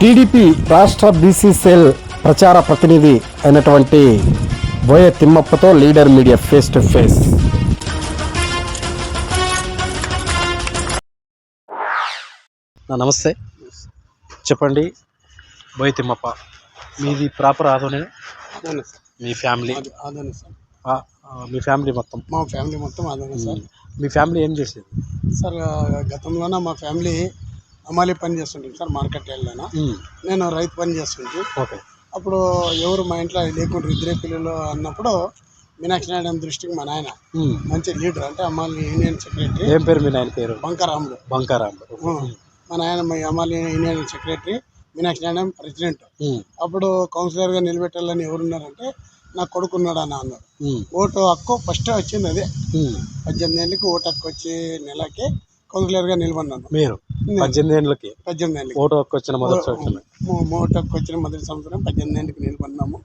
TDP రాష్ట్ర BC cell ప్రచార ప్రతినిధి అయినటువంటి Boya తిమ్మప్పతో leader media face to face. నమస్తే. చెప్పండి బోయ తిమ్మప్ప. మీది ప్రాపర్ ఆదోనే? మీ ఫ్యామిలీ? మీ ఫ్యామిలీ మొత్తం? మా ఫ్యామిలీ మొత్తం అదే సార్. మీ ఫ్యామిలీ ఏం చేసేది? సార్ గతంలోన మా ఫ్యామిలీ అమాలి పని చేస్తుంటుంది సార్ మార్కెట్ వెళ్ళాను నేను రైతు పని చేస్తుంటే ఓకే. అప్పుడు ఎవరు మా ఇంట్లో లేకుండా ఇద్దరే పిల్లలు అన్నప్పుడు మీనాక్షి నాయుడు దృష్టికి మా నాయన మంచి లీడర్ అంటే అమ్మాలి యూనియన్ సెక్రటరీ. ఏం పేరు మీ నాయన పేరు? బంకరాములు. బంకారాం ఆ, మా నాయన మా అమ్మాలి union secretary Meenakshi Naidu president. అప్పుడు కౌన్సిలర్గా నిలబెట్టాలని ఎవరున్నారంటే నా కొడుకున్నాడు అని అన్నారు ఓటు హక్కు ఫస్ట్ వచ్చింది అదే. పద్దెనిమిది ఏళ్ళకి ఓటు హక్కు వచ్చే నెలకి కౌన్సిలర్గా నిలబడినాను. మీరు పద్దెనిమిది ఏళ్ళకి పద్దెనిమిది ఏళ్ళకి ఓటు హక్కు వచ్చిన మొదటి సంవత్సరం ఓటు హక్కు వచ్చిన మొదటి సంవత్సరం పద్దెనిమిది ఏళ్ళకి నిలబడినాము.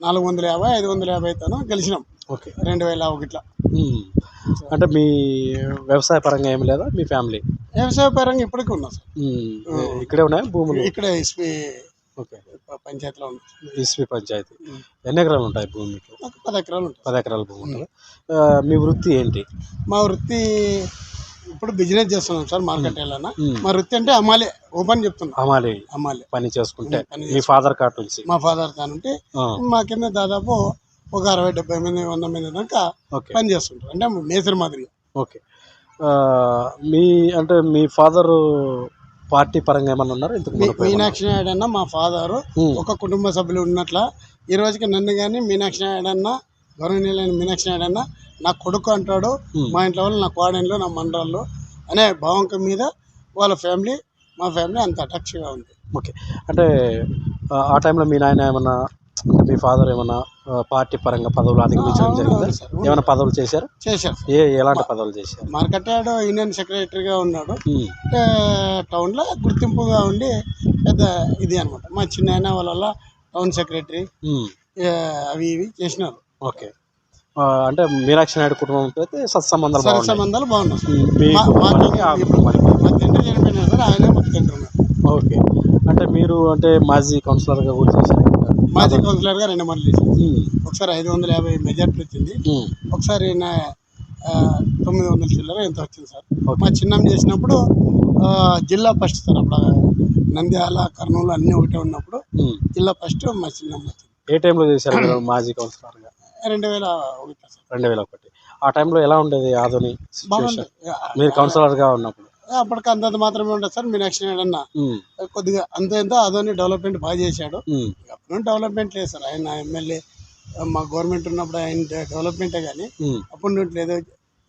నాలుగు వందల యాభై ఐదు వందల యాభై తను గెలిచినాం. ఓకే. రెండు వేల ఒకటిలో అంటే మీ వ్యవసాయ పరంగా ఏమి లేదా? మీ ఫ్యామిలీ? వ్యవసాయ పరంగా ఇప్పటికీ ఉన్నాం సార్. ఇక్కడే ఉన్నాయి? భూములు? ఇక్కడ ఓకే. పంచాయతీలో ఉంది ఎస్వి పంచాయతీ. ఎన్ని ఎకరాలు ఉంటాయి భూమి మీకు ఒక పది ఎకరాలు ఉంటుంది పది ఎకరాల భూమి ఉంటుంది. ఆ, మీ వృత్తి ఏంటి? మా వృత్తి ఇప్పుడు బిజినెస్ చేస్తున్నాం సార్ మార్కెట్ వెళ్ళానా మా వృత్తి అంటే అమ్మాలి ఓపెన్ చెప్తున్నా. అమాలి అమ్మాలి. పని చేసుకుంటే. పని మీ ఫాదర్ కార్డ్ నుంచి. మా ఫాదర్ కానుంటే ఆ, మా కింద దాదాపు ఒక అరవై డెబ్బై మంది వంద మంది దాకా ఓకే. పని చేస్తుంటారు. అంటే మేసరి మాదిరిగా. ఓకే. ఆ, మీ అంటే మీ ఫాదర్ పార్టీ పరంగా ఏమన్నా ఉన్నారా ఇంతకు? మీనాక్షి నాయుడు అన్న మా ఫాదరు ఒక కుటుంబ సభ్యులు ఉన్నట్ల ఈ రోజుకి నన్ను కానీ మీనాక్షి నాయుడు అన్న గౌరవనీయులైన మీనాక్షి నాయుడు అన్న నా కొడుకు అంటాడు. మా ఇంట్లో వాళ్ళు నా కోడన్లు నా మండలాలు అనే భావంకం మీద వాళ్ళ ఫ్యామిలీ మా ఫ్యామిలీ అంత అటాచ్గా ఉంది ఓకే అంటే ఆ, టైంలో మీ నాయన ఏమన్నా మీ ఫాదర్ ఏమన్నా ఆ, పార్టీ పరంగా పదవులు అధిగమించడం జరిగిందా. ఏమైనా పదవులు చేశారు? చేశారు. ఏ ఎలాంటి పదవులు చేశారు? మార్కెట్ యార్డ్ యూనియన్ సెక్రటరీగా ఉన్నాడు. టౌన్లో గుర్తింపుగా ఉండి పెద్ద ఇది అనమాట మా చిన్న వాళ్ళ టౌన్ సెక్రటరీ అవి ఇవి చేసినారు. ఓకే. అంటే మీనాక్షి నాయుడు కుటుంబంతో అయితే సత్సంబంధాలు సర బాగున్నాయి. మీ తండ్రి చనిపోయినారు సార్ ఆయన మా తండ్రి ఉన్నారు. ఓకే. అంటే మీరు అంటే మాజీ కౌన్సిలర్గా కూడా చేశారు. మాజీ కౌన్సిలర్గా రెండు ఉమ్, ఒకసారి ఐదు వందల యాభై మెజార్టీ వచ్చింది. ఒకసారి నా తొమ్మిది వందల చిల్లర ఎంత వచ్చింది సార్. మా చిన్నం చేసినప్పుడు జిల్లా ఫస్ట్ సార్ అప్పుడు నంద్యాల కర్నూలు అన్నీ ఒకటే ఉన్నప్పుడు. జిల్లా ఫస్ట్ మా చిన్నం వచ్చింది. ఏ టైంలో చేశారు మాజీ కౌన్సిలర్గా రెండు వేల ఒకటి సార్. రెండు వేల ఒకటి. ఆ టైంలో ఎలా ఉండేది ఆధుని మీరు కౌన్సిలర్గా ఉన్నప్పుడు. అప్పటికి అంతంత మాత్రమే ఉండదు సార్ మీనాక్షి నాయుడు అన్న. కొద్దిగా అంత ఎంత అదోని డెవలప్మెంట్ బాగా చేశాడు. అప్పుడు డెవలప్మెంట్ లేదు సార్. ఆయన ఎమ్మెల్యే మా గవర్నమెంట్ ఉన్నప్పుడు ఆయన డెవలప్మెంటే కానీ అప్పుడు నుండి లేదు.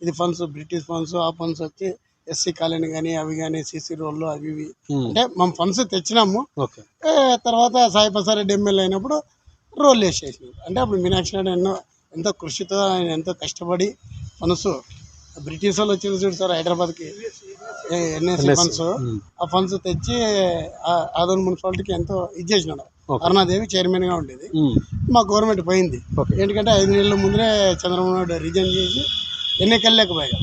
ఇది ఫండ్స్ బ్రిటిష్ ఫండ్స్ ఆ ఫండ్స్ వచ్చి ఎస్సీ కాలనీ కానీ అవి కానీ సీసీ రోడ్లు అవి ఇవి. అంటే మేము ఫండ్స్ తెచ్చినాము. తర్వాత సాయి ప్రసాద్ రెడ్డి ఎమ్మెల్యే అయినప్పుడు రోల్ వేసేసినారు. అంటే అప్పుడు మీనాక్షి నాయుడు ఎన్నో ఎంతో కృషితో ఆయన ఎంతో కష్టపడి ఫండ్స్ బ్రిటిష్ వాళ్ళు వచ్చి చూడు సార్ హైదరాబాద్కి. NSC funds. ఆ ఫండ్స్ తెచ్చి ఆదోని మున్సిపాలిటీకి ఎంతో ఇది చేసినాడు ఓకే. అరుణాదేవి చైర్మన్గా ఉండేది. మా గవర్నమెంట్ పోయింది. ఎందుకంటే ఐదు నెలల ముందరే చంద్రబాబు నాయుడు రిజైన్ చేసి ఎన్నికల్లేకపోయాయి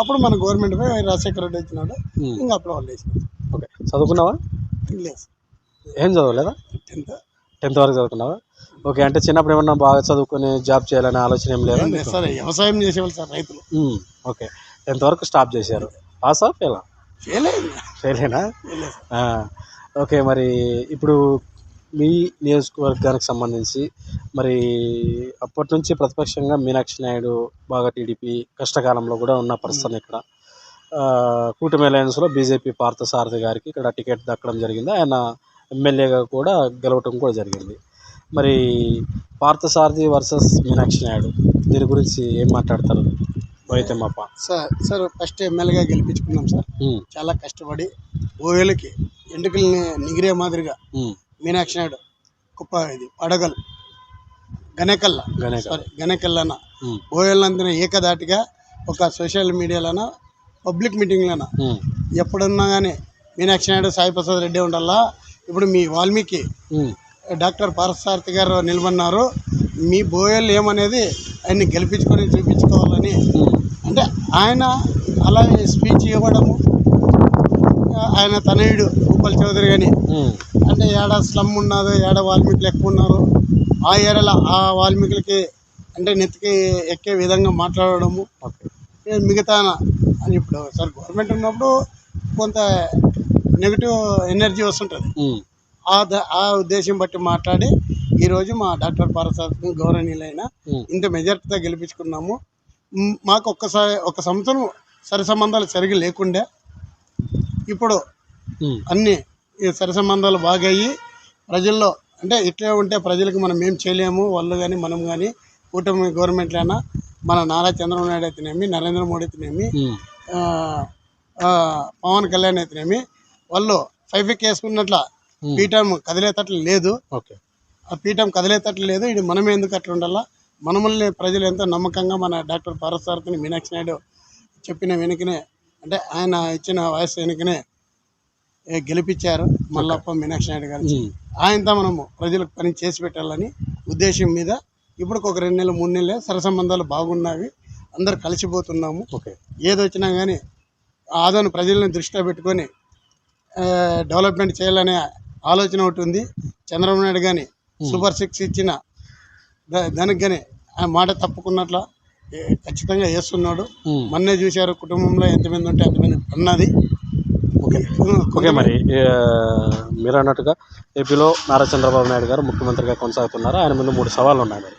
అప్పుడు మన గవర్నమెంట్ పోయి రాజశేఖర రెడ్డి వచ్చినాడు. ఇంకా అప్పుడు వాళ్ళు వేసినారు ఓకే. చదువుకున్నావా? లేదు. ఏం చదవలేదా? టెన్త్. టెన్త్ వరకు చదువుకున్నావా? ఓకే అంటే చిన్నప్పుడు ఏమన్నా బాగా చదువుకొని జాబ్ చేయాలనే ఆలోచన ఏం లేదా సార్ వ్యవసాయం చేసేవాళ్ళు సార్ రైతులు. ఓకే. టెన్త్ వరకు స్టాప్ చేశారు. పాస్ ఆఫ్ చేయలేదు ఫెయిలేనా? ఓకే మరి ఇప్పుడు మీ నియోజకవర్గానికి సంబంధించి మరి అప్పటి నుంచి ప్రతిపక్షంగా మీనాక్షి నాయుడు బాగా టీడీపీ కష్టకాలంలో కూడా ఉన్న పరిస్థితి ఇక్కడ. కూటమి అలయన్స్లో బీజేపీ పార్థసారథి గారికి ఇక్కడ టికెట్ దక్కడం జరిగింది. ఆయన ఎమ్మెల్యేగా కూడా గెలవటం కూడా జరిగింది. మరి పార్థసారథి వర్సెస్ మీనాక్షి నాయుడు దీని గురించి ఏం మాట్లాడతారు? వైద్యమ్మప్ప సార్ సార్ ఫస్ట్ ఎమ్మెల్యేగా గెలిపించుకున్నాం సార్. చాలా కష్టపడి ఓవేలకి ఎంటుకల్ని నిగిరే మాదిరిగా మీనాక్షి నాయుడు కుప్ప ఇది పడగల్ గనెకల్ల సారీ గనెకల్లన ఓవేళ్ళంతా ఏకదాటిగా ఒక సోషల్ మీడియాలోన పబ్లిక్ మీటింగ్లోన? ఎప్పుడున్నా కానీ మీనాక్షి నాయుడు సాయి ప్రసాద్ రెడ్డి ఉండాలా ఇప్పుడు మీ వాల్మీకి డాక్టర్ పారసారథి గారు నిలబడినారు. మీ బోయల్ ఏమనేది ఆయన్ని గెలిపించుకొని చూపించుకోవాలని. అంటే ఆయన అలా స్పీచ్ ఇవ్వడము ఆయన తనయుడు భూపాల్ చౌదరి కానీ అంటే ఏడ స్లమ్ ఉన్నదో ఏడ వాల్మీకులు ఎక్కువ ఉన్నారు ఆ ఏరియాలో ఆ వాల్మీకులకి అంటే నెత్తికి ఎక్కే విధంగా మాట్లాడడము. మిగతా అని ఇప్పుడు సార్ గవర్నమెంట్ ఉన్నప్పుడు కొంత నెగిటివ్ ఎనర్జీ వస్తుంటుంది. ఆ ద- ఆ ఉద్దేశం బట్టి మాట్లాడి ఈరోజు మా డాక్టర్ పారసారథి గౌరవనీయులైన ఇంత మెజార్టీతో గెలిపించుకున్నాము. మాకు ఒక్కసారి ఒక సంవత్సరం సరి సంబంధాలు సరిగ్గా లేకుండే ఇప్పుడు అన్ని సరి సంబంధాలు బాగయ్యి ప్రజల్లో అంటే ఇట్లే ఉంటే ప్రజలకు మనం ఏం చేయలేము వాళ్ళు కానీ మనం కానీ కూటమి గవర్నమెంట్లైనా మన నారా చంద్రబాబు నాయుడు అయితేనేమి నరేంద్ర మోడీ అయితేనేమి పవన్ కళ్యాణ్ అయితేనేమి వాళ్ళు ఫైవ్ వేసుకున్నట్ల పీఠం కదిలేటట్లు లేదు. ఓకే. ఆ పీఠం కదిలేటట్లు లేదు. ఇది మనమే ఎందుకు అట్లా ఉండాలా? మనమల్ని ప్రజలు ఎంతో నమ్మకంగా మన డాక్టర్ పారసారథిని మీనాక్షి నాయుడు చెప్పిన వెనుకనే అంటే ఆయన ఇచ్చిన వయసు వెనుకనే గెలిపించారు మల్లప్ప మీనాక్షి నాయుడు గారు. ఉమ్, ఆయనతో మనము ప్రజలకు పని చేసి పెట్టాలని ఉద్దేశం మీద ఇప్పుడు ఒక రెండు నెలలు మూడు నెలలే సర సంబంధాలు బాగున్నవి అందరు కలిసిపోతున్నాము. ఓకే. ఏది వచ్చినా కానీ ఆదోని ప్రజలను దృష్టిలో పెట్టుకొని డెవలప్మెంట్ చేయాలనే ఆలోచన ఒకటి ఉంది. చంద్రబాబు నాయుడు కానీ సూపర్ సిక్స్ ఇచ్చిన దానికి కానీ ఆ మాట తప్పుకున్నట్ల ఖచ్చితంగా వేస్తున్నాడు మొన్నే చూశారు కుటుంబంలో ఎంతమంది ఉంటే అంతమంది అన్నది. ఓకే. ఓకే మరి మీరు అన్నట్టుగా ఏపీలో నారా చంద్రబాబు నాయుడు గారు ముఖ్యమంత్రిగా కొనసాగుతున్నారు. ఆయన ముందు మూడు సవాళ్ళు ఉన్నాయి మరి.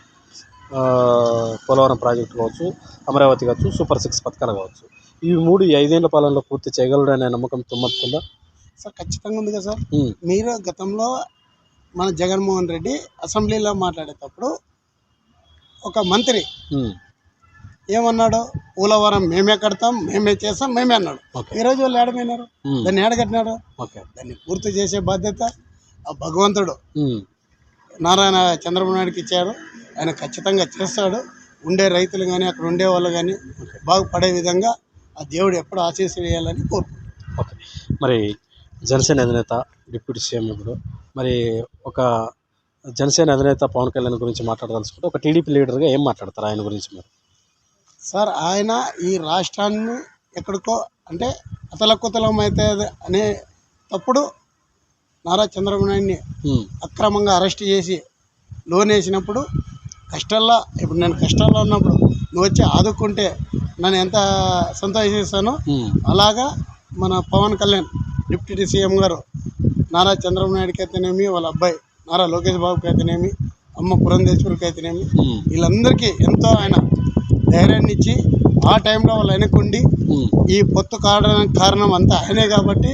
పోలవరం ప్రాజెక్టు కావచ్చు అమరావతి కావచ్చు సూపర్ సిక్స్ పథకాలు కావచ్చు. ఈ మూడు ఐదేళ్ళ పాలనలో పూర్తి చేయగలడు అనే నమ్మకం తుమ్మతుందా సార్ ఖచ్చితంగా ఉంది కదా సార్. మీరు గతంలో మన జగన్మోహన్ రెడ్డి అసెంబ్లీలో మాట్లాడేటప్పుడు ఒక మంత్రి ఏమన్నాడు? పోలవరం మేమే కడతాం మేమే చేస్తాం మేమే అన్నాడు. ఓకే. ఈరోజు వాళ్ళు ఏడమైనారు? దాన్ని ఏడగట్టినారు ఓకే. దాన్ని పూర్తి చేసే బాధ్యత ఆ భగవంతుడు. నారాయణ చంద్రబాబు నాయుడుకి ఇచ్చారు ఆయన ఖచ్చితంగా చేస్తాడు. ఉండే రైతులు కానీ అక్కడ ఉండే వాళ్ళు కానీ బాగుపడే విధంగా ఆ దేవుడు ఎప్పుడు ఆశీస్సు వేయాలని కోరుకుంటున్నాను. ఓకే. మరి జనసేన అధినేత డిప్యూటీ సీఎం ఇప్పుడు. మరి ఒక జనసేన అధినేత పవన్ కళ్యాణ్ గురించి మాట్లాడదలుచుకుంటే ఒక టీడీపీ లీడర్గా ఏం మాట్లాడతారు ఆయన గురించి మీరు? సార్ ఆయన ఈ రాష్ట్రాన్ని ఎక్కడికో అంటే అతలకుతలం అయితే అనే తప్పుడు నారా చంద్రబాబు నాయుడిని అక్రమంగా అరెస్ట్ చేసి లోన్ వేసినప్పుడు కష్టాల్లో ఇప్పుడు నేను కష్టాల్లో ఉన్నప్పుడు నువ్వు వచ్చి ఆదుకుంటే నన్ను ఎంత సంతోషిస్తానో అలాగా మన పవన్ కళ్యాణ్ డిప్యూటీ సీఎం గారు నారా చంద్రబాబు నాయుడుకి అయితేనేమి వాళ్ళ అబ్బాయి నారా లోకేష్ బాబుకి అయితేనేమి అమ్మ పురంధేశ్వరికి అయితేనేమి వీళ్ళందరికీ ఎంతో ఆయన ధైర్యాన్ని ఇచ్చి ఆ టైంలో వాళ్ళు వెనకుండి ఈ పొత్తు కావడానికి కారణం అంతా ఆయనే కాబట్టి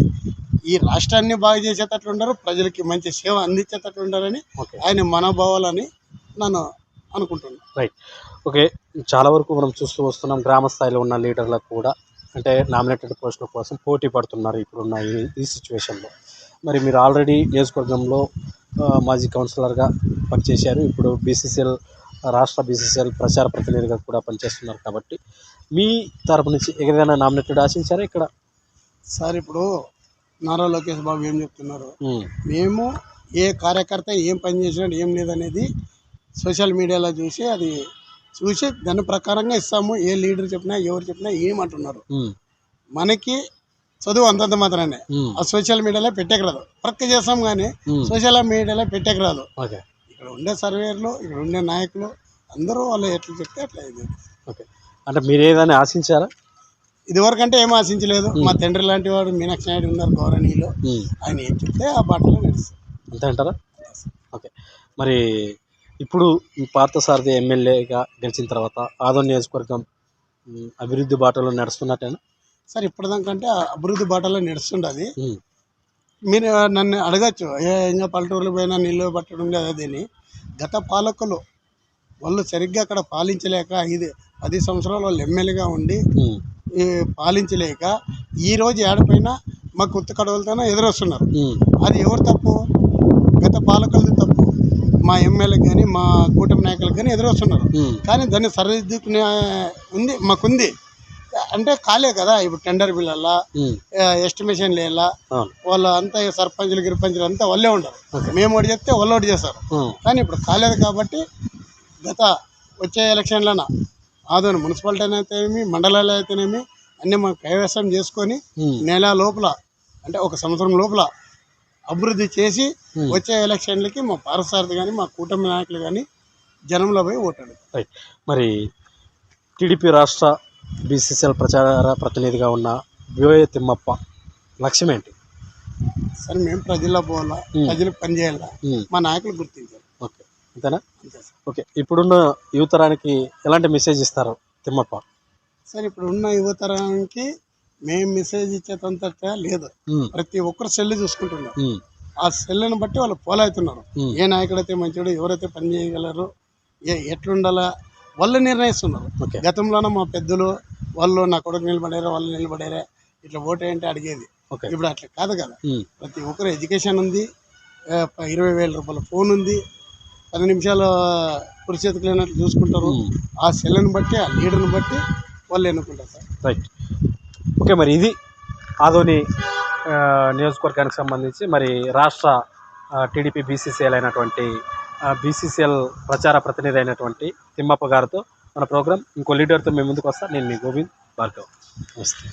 ఈ రాష్ట్రాన్ని బాగు చేసేటట్లు ఉండరు ప్రజలకి మంచి సేవ అందించేటట్లు ఉండాలని ఆయన మనోభావాలని నన్ను అనుకుంటున్నాను. రైట్. ఓకే చాలా వరకు మనం చూస్తూ వస్తున్నాం గ్రామ స్థాయిలో ఉన్న లీడర్లకు కూడా. అంటే నామినేటెడ్ పోస్టుల కోసం పోటీ పడుతున్నారు ఇప్పుడున్న ఈ ఈ సిచ్యువేషన్లో. మరి మీరు ఆల్రెడీ నియోజకవర్గంలో మాజీ కౌన్సిలర్గా పనిచేశారు. ఇప్పుడు బీసీసీఎల్ రాష్ట్ర బీసీసీఎల్ ప్రచార ప్రతినిధిగా కూడా పనిచేస్తున్నారు కాబట్టి మీ తరపు నుంచి ఏదైనా నామినేటెడ్ ఆశించారా ఇక్కడ? సార్ ఇప్పుడు నారా లోకేష్ బాబు ఏం చెప్తున్నారు? మేము ఏ కార్యకర్త ఏం పని చేసినాడు ఏం లేదనేది సోషల్ మీడియాలో చూసి అది చూసి దాని ప్రకారంగా ఇస్తాము. ఏ లీడర్ చెప్పినా ఎవరు చెప్పినా ఏమంటున్నారు మనకి చదువు అంతంత మాత్రమే. ఆ సోషల్ మీడియాలో పెట్టేకి రాదు. వర్క్ చేస్తాం కానీ సోషల్ మీడియాలో పెట్టేకి రాదు. ఓకే. ఇక్కడ ఉండే సర్వేయర్లు ఇక్కడ ఉండే నాయకులు అందరూ వాళ్ళు ఎట్లా చెప్తే అట్లా ఓకే. అంటే మీరు ఏదైనా ఆశించారా? ఇదివరకంటే ఏం ఆశించలేదు. మా తండ్రి లాంటి వాడు మీనాక్షి నాయుడు ఉన్నారు ఉమ్. ఆయన ఏం చెప్తే ఆ బాటలో నడుస్తారు అంతే అంటారా? ఓకే. మరి ఇప్పుడు ఈ పార్థసారథి ఎమ్మెల్యేగా గెలిచిన తర్వాత ఆదోన్ నియోజకవర్గం అభివృద్ధి బాటలో నడుస్తున్నట్టేనా? సార్ ఇప్పటిదాకంటే అభివృద్ధి బాటలో నడుస్తుండదు. మీరు నన్ను అడగచ్చు ఏ ఇంకా పల్లెటూరులో పోయినా నీళ్ళు పట్టడం లేదు అదని గత పాలకులు వాళ్ళు సరిగ్గా అక్కడ పాలించలేక ఐదు పది సంవత్సరాలు వాళ్ళు ఎమ్మెల్యేగా ఉండి పాలించలేక ఈ రోజు ఏడపైన మా కొత్త కడవలతోనే ఎదురొస్తున్నారు. అది ఎవరు తప్పు? గత పాలకులది తప్పు. మా ఎమ్మెల్యేకి కానీ మా కూటమి నాయకులకు కానీ ఎదురొస్తున్నారు. కానీ దాన్ని సరిదిద్దుకునే ఉంది మాకుంది. అంటే కాలే కదా ఇప్పుడు టెండర్ బిల్లల్లా ఉమ్, ఎస్టిమేషన్ లేలా వాళ్ళ అంతా సర్పంచులు గిరిపంచులు అంతా వాళ్ళే ఉండరు మేము ఒకటి చెప్తే వాళ్ళు ఒకటి చేస్తారు. కానీ ఇప్పుడు కాలేదు కాబట్టి గత వచ్చే ఎలక్షన్లన ఆదోని మున్సిపాలిటీ అయితేనేమి మండలాలు అయితేనేమి అన్నీ మనం కైవసం చేసుకొని నెల లోపల అంటే ఒక సంవత్సరం లోపల అభివృద్ధి చేసి Hmm. వచ్చే ఎలక్షన్లకి మా పారసారథి కానీ మా కూటమి నాయకులు కానీ జనంలో పోయి ఓటాడు. రైట్ మరి టీడీపీ రాష్ట్ర బీసీసీఎల్ ప్రచార ప్రతినిధిగా ఉన్న వివయ తిమ్మప్ప లక్ష్యం ఏంటి? సరే మేము ప్రజల్లో పోవాలా? Hmm. ప్రజలకు పని చేయాలా ఉమ్, మా నాయకులు గుర్తించారు ఓకే అంతేనా? ఓకే ఇప్పుడున్న యువతరానికి ఎలాంటి మెసేజ్ ఇస్తారు తిమ్మప్ప? సార్ ఇప్పుడు ఉన్న యువతరానికి మేము మెసేజ్ ఇచ్చేదంతట లేదు. ప్రతి ఒక్కరు సెల్ చూసుకుంటున్నారు. ఆ సెల్ని బట్టి వాళ్ళు ఫాలో అవుతున్నారు ఉమ్, ఏ నాయకుడైతే మంచివాడు ఎవరైతే పని చేయగలరు ఏ ఎట్లుండాలా వాళ్ళు నిర్ణయిస్తున్నారు. గతంలోనే మా పెద్దలు వాళ్ళు నా కొడుకు నిలబడారా వాళ్ళు నిలబడారా ఇట్లా ఓటేయంటే అడిగేది. ఇప్పుడు అట్లా కాదు కదా. ప్రతి ఒక్కరు ఎడ్యుకేషన్ ఉంది ఇరవై వేల రూపాయల ఫోన్ ఉంది. పది నిమిషాలు పురుషేతుకు లేనట్లు చూసుకుంటారు. ఆ సెల్ని బట్టి ఆ లీడర్ని బట్టి వాళ్ళు ఎన్నుకుంటారు సార్. రైట్ ఓకే మరి ఇది. ఆదోని నియోజకవర్గానికి సంబంధించి మరి రాష్ట్ర టీడీపీ బీసీసీఎల్ అయినటువంటి బీసీసీఎల్ ప్రచార ప్రతినిధి అయినటువంటి తిమ్మప్ప గారితో మన ప్రోగ్రామ్ ఇంకో లీడర్తో మేము ముందుకు వస్తాం. నేను మీ గోవింద్ భార్గవ్. నమస్తే.